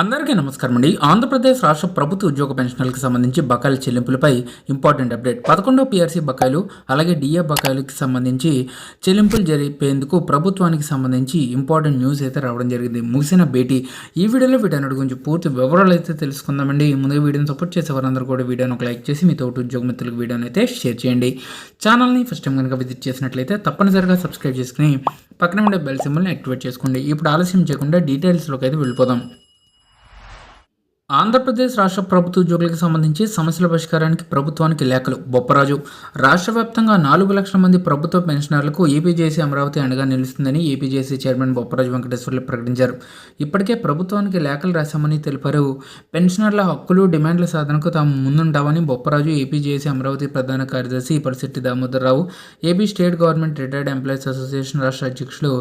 అందరికీ నమస్కారం అండి. ఆంధ్రప్రదేశ్ రాష్ట్ర ప్రభుత్వ ఉద్యోగ పెన్షన్లకు సంబంధించి బకాయిల చెల్లింపులపై ఇంపార్టెంట్ అప్డేట్. పదకొండో పీఆర్సీ బకాయిలు అలాగే డిఏ బకాయిలకు సంబంధించి చెల్లింపులు జరిపేందుకు ప్రభుత్వానికి సంబంధించి ఇంపార్టెంట్ న్యూస్ అయితే రావడం జరిగింది. ముగిసిన భేటీ. ఈ వీడియోలో వీటన్నిటి గురించి పూర్తి వివరాలు అయితే తెలుసుకుందామండి. ముందుగా వీడియోని సపోర్ట్ చేసే వారందరూ కూడా వీడియోని ఒక లైక్ చేసి మీ తోటి ఉద్యోగ మిత్రులకు వీడియోని అయితే షేర్ చేయండి. ఛానల్ని ఫస్ట్ టైం కనుక విజిట్ చేసినట్లయితే తప్పనిసరిగా సబ్స్క్రైబ్ చేసుకుని పక్కన ఉండే బెల్ సింబల్ని యాక్టివేట్ చేసుకోండి. ఇప్పుడు ఆలస్యం చేయకుండా డీటెయిల్స్లోకి అయితే వెళ్ళిపోదాం. ఆంధ్రప్రదేశ్ రాష్ట్ర ప్రభుత్వ ఉద్యోగులకు సంబంధించి సమస్యల పరిష్కారానికి ప్రభుత్వానికి లేఖలు. బొప్పరాజు రాష్ట్ర వ్యాప్తంగా నాలుగు లక్షల మంది ప్రభుత్వ పెన్షనర్లకు ఏపీజేసీ అమరావతి అండగా నిలుస్తుందని ఏపీజేసీ చైర్మన్ బొప్పరాజు వెంకటేశ్వర్లు ప్రకటించారు. ఇప్పటికే ప్రభుత్వానికి లేఖలు రాశామని తెలిపారు. పెన్షనర్ల హక్కులు డిమాండ్ల సాధనకు తాము ముందుంటామని బొప్పరాజు ఏపీజేసీ అమరావతి ప్రధాన కార్యదర్శి Parisetti Damodararao AP state government retired employees association రాష్ట్ర అధ్యక్షులు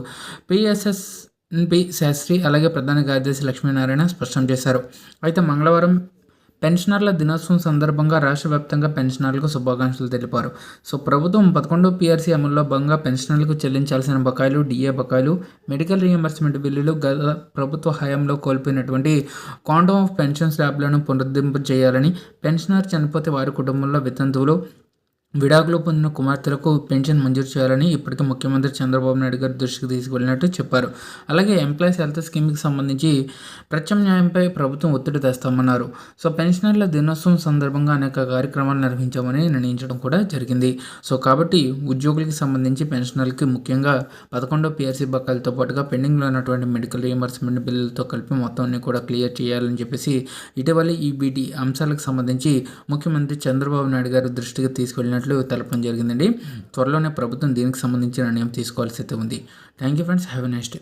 పిఎస్ఎస్ ఎన్పి శాస్త్రి అలాగే ప్రధాన కార్యదర్శి లక్ష్మీనారాయణ స్పష్టం చేశారు. అయితే మంగళవారం పెన్షనర్ల దినోత్సవం సందర్భంగా రాష్ట్ర వ్యాప్తంగా పెన్షనర్లకు శుభాకాంక్షలు తెలిపారు. సో ప్రభుత్వం పదకొండు పీఆర్సీ అమల్లో భాగంగా పెన్షనర్లకు చెల్లించాల్సిన బకాయిలు డిఏ బకాయిలు మెడికల్ రియంబర్స్మెంట్ బిల్లులు గత ప్రభుత్వ హయాంలో కోల్పోయినటువంటి క్వాంటమ్ ఆఫ్ పెన్షన్ స్లాబ్లను పునరుద్ధరింపు చేయాలని పెన్షనర్ చనిపోతే వారి కుటుంబంలో వితంతువులు విడాకులు పొందిన కుమార్తెలకు పెన్షన్ మంజూరు చేయాలని ఇప్పటికే ముఖ్యమంత్రి చంద్రబాబు నాయుడు గారి దృష్టికి తీసుకువెళ్ళినట్టు చెప్పారు. అలాగే ఎంప్లాయీస్ హెల్త్ స్కీమ్కి సంబంధించి ప్రత్యామ్నాయంపై ప్రభుత్వం ఒత్తిడి తెస్తామన్నారు. సో పెన్షనర్ల దినోత్సవం సందర్భంగా అనేక కార్యక్రమాలు నిర్వహించామని నిర్ణయించడం కూడా జరిగింది. సో కాబట్టి ఉద్యోగులకి సంబంధించి పెన్షనర్లకి ముఖ్యంగా పదకొండో పిఆర్సీ బకాయిలతో పాటుగా పెండింగ్లో ఉన్నటువంటి మెడికల్ రియంబర్స్మెంట్ బిల్లులతో కలిపి మొత్తం అన్ని కూడా క్లియర్ చేయాలని చెప్పేసి ఇటీవల ఈ బీటీ అంశాలకు సంబంధించి ముఖ్యమంత్రి చంద్రబాబు నాయుడు గారి దృష్టికి తీసుకెళ్ళినట్లు తెలపడం జరిగిందండి. త్వరలోనే ప్రభుత్వం దీనికి సంబంధించిన నిర్ణయం తీసుకోవాల్సి అయితే ఉంది. Thank you friends. Have a next